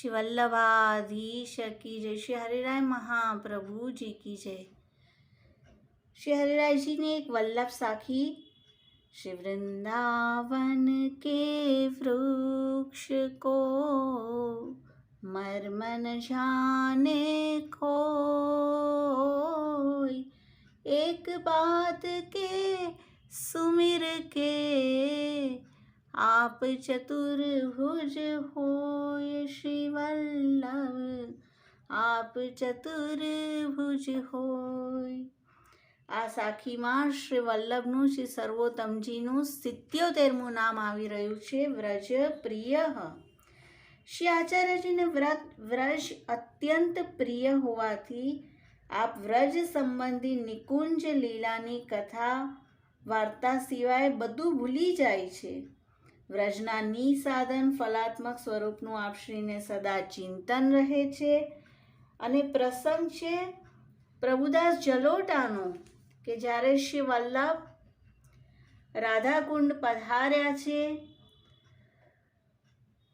શ્રી વલ્લભાધીશ કી જય. શ્રી હરિરાય મહાપ્રભુજી કી જય. શ્રી હરિરાયજીની એક વલ્લભ સાખી, શ્રી વૃંદાવન કે વૃક્ષ કો મર્મન જાને કોઈ એક બાત કે સુમિર કે આપ ચતુર્ભુજ હોય શ્રી વલ્લભ આપ ચતુર્ભુજ હોય આ સાખીમાં શ્રી વલ્લભનું શ્રી સર્વોત્તમજીનું સિત્યોતેરમું નામ આવી રહ્યું છે, વ્રજ પ્રિય. શ્રી આચાર્યજીને વ્રત, વ્રજ અત્યંત પ્રિય હોવાથી આપ વ્રજ સંબંધી નિકુંજ લીલાની કથા વાર્તા સિવાય બધું ભૂલી જાય છે. વ્રજના નિસાધન ફલાત્મક સ્વરૂપનું આપશ્રીને સદા ચિંતન રહે છે. અને પ્રસંગ છે, પ્રભુદાસ જલોટાનો, કે જ્યારે શ્રી વલ્લભ રાધાકુંડ પધાર્યા છે,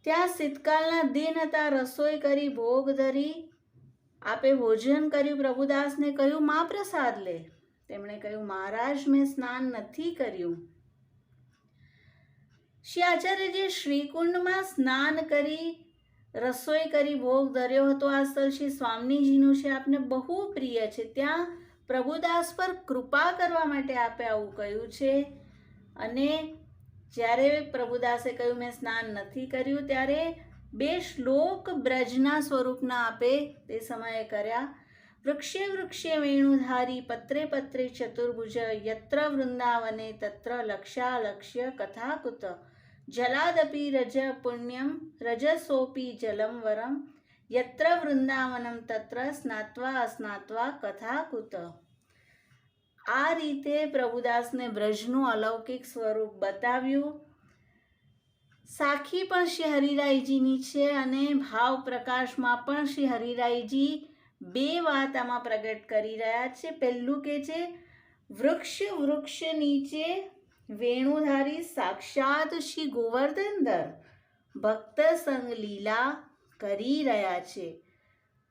ત્યાં શીતકાળના દિન હતા, રસોઈ કરી, ભોગ ધરી, આપે ભોજન કર્યું, પ્રભુદાસને કહ્યું, મા પ્રસાદ લે. તેમણે કહ્યું, મહારાજ, મેં સ્નાન નથી કર્યું. શ્રી આચાર્યજી શ્રીકુંડમાં સ્નાન કરી, રસોઈ કરી, ભોગ ધર્યો હતો. આ સ્થળ શ્રી સ્વામીજીનું છે. આપને બહુ પ્રિય છે. ત્યાં પ્રભુદાસ પર કૃપા કરવા માટે આપે આવું કહ્યું છે. અને જ્યારે પ્રભુદાસે કહ્યું, મેં સ્નાન નથી કર્યું, ત્યારે બે શ્લોક બ્રજના સ્વરૂપના આપે તે સમયે કર્યા. વૃક્ષે વૃક્ષે વેણુધારી, પત્રે પત્રે ચતુર્ભુજ, યત્ર વૃંદાવને તત્ર લક્ષ્યાલક્ષ્ય કથાકુત. જલાદપી રજ પુણ્યમ રજસોપી જલમ વરમ યત્ર વૃંદાવનમ તત્ર સ્નાત્વા અસ્નાત્વા કથાકુત આ રીતે પ્રભુદાસને બ્રજનું અલૌકિક સ્વરૂપ બતાવ્યું સાખી પણ શ્રી હરિરાયજીની છે અને ભાવ પ્રકાશમાં પણ શ્રી હરિરાયજી બે વાત આમાં પ્રગટ કરી રહ્યા છે પહેલું કે છે વૃક્ષ વૃક્ષ નીચે વેણુધારી સાક્ષાત શ્રી ગોવર્ધનધર ભક્ત સંગ લીલા કરી રહ્યા છે.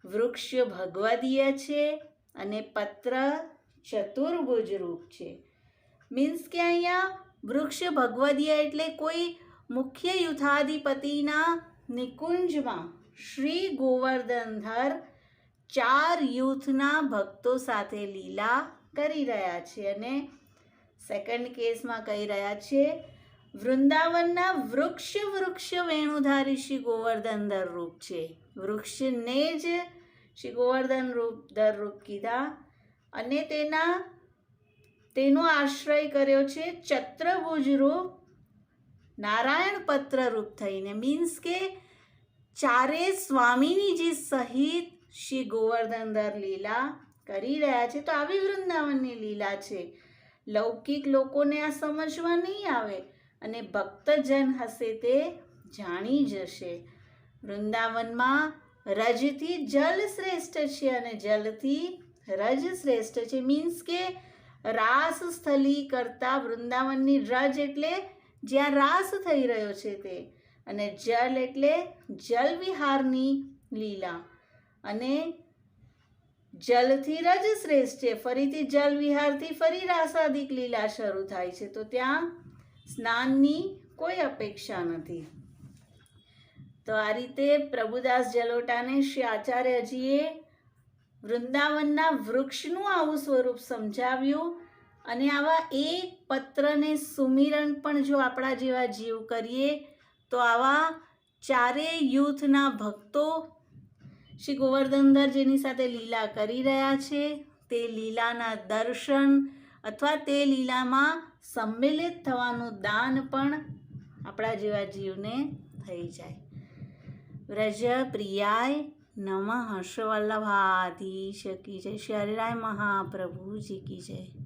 વૃક્ષ ભગવદીય છે અને પત્ર ચતુર્ભુજ રૂપ છે. મીન્સ કે અહીંયા વૃક્ષ ભગવદીય એટલે કોઈ મુખ્ય યુથાધિપતિના નિકુંજમાં શ્રી ગોવર્ધનધર ચાર યુથના ભક્તો સાથે લીલા કરી રહ્યા છે અને સેકન્ડ કેસમાં કહી રહ્યા છે, વૃંદાવનના વૃક્ષ વૃક્ષ વેણુધારી શ્રી ગોવર્ધનધર રૂપ છે. વૃક્ષને જ શ્રી ગોવર્ધન રૂપ દર રૂપ કીધા અને તેના, તેનો આશ્રય કર્યો છે ચત્રભુજ રૂપ નારાયણ પત્ર રૂપ થઈને. મીન્સ કે ચારે સ્વામીનીજી સહિત શ્રી ગોવર્ધનધર લીલા કરી રહ્યા છે. તો આવી વૃંદાવનની લીલા છે. લૌકિક લોકોને આ સમજવા નહીં આવે અને ભક્તજન હશે તે જાણી જશે. વૃંદાવનમાં રજથી જલ શ્રેષ્ઠ છે અને જલથી રજ શ્રેષ્ઠ છે. મીન્સ કે રાસ સ્થલી કરતા વૃંદાવનની રજ એટલે જ્યાં રાસ થઈ રહ્યો છે તે અને જલ એટલે જલ વિહારની લીલા. અને જલથી રજ શ્રેષ્ઠ છે. ફરીથી જલ વિહારથી ફરી રાસાદિક લીલા શરૂ થાય છે. તો ત્યાં સ્નાનની કોઈ અપેક્ષા નથી. તો આ રીતે પ્રભુદાસ જલોટાને શ્રી આચાર્યજીએ વૃંદાવનના વૃક્ષનું આવું સ્વરૂપ સમજાવ્યું અને આવા એક પત્રને સુમિરન પણ જો આપણા જેવા જીવ કરીએ, તો આવા ચારે યુથના ભક્તો શ્રી ગોવર્ધનધર જેની સાથે લીલા કરી રહ્યા છે. તે લીલાના દર્શન અથવા તે લીલામાં સંમેલિત થવાનું દાન પણ આપણા જેવા જીવને થઈ જાય. વ્રજ પ્રિયાય નમઃ હર્ષવલ્લભાધીશ કી જય. શ્રી હરિરાય મહાપ્રભુજી કી જય.